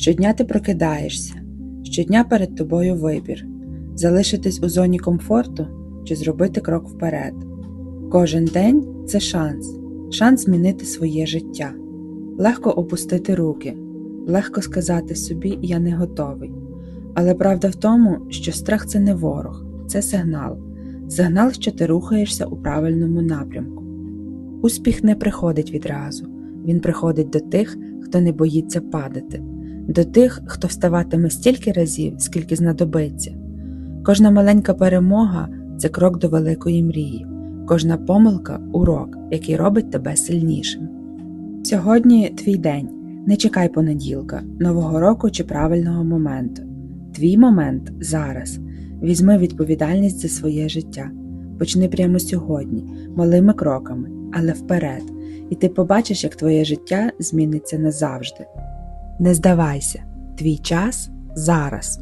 Щодня ти прокидаєшся, щодня перед тобою вибір залишитись у зоні комфорту чи зробити крок вперед. Кожен день це шанс, шанс змінити своє життя. Легко опустити руки, легко сказати собі Я не готовий. Але правда в тому, що страх це не ворог, це сигнал, сигнал, що ти рухаєшся у правильному напрямку. Успіх не приходить відразу, він приходить до тих, хто не боїться падати, до тих, хто вставатиме стільки разів, скільки знадобиться. Кожна маленька перемога це крок до великої мрії, кожна помилка урок, який робить тебе сильнішим. Сьогодні твій день. Не чекай понеділка, нового року чи правильного моменту. Твій момент зараз. Візьми відповідальність за своє життя. Почни прямо сьогодні, малими кроками, але вперед, і ти побачиш, як твоє життя зміниться назавжди. Не здавайся, твій час зараз.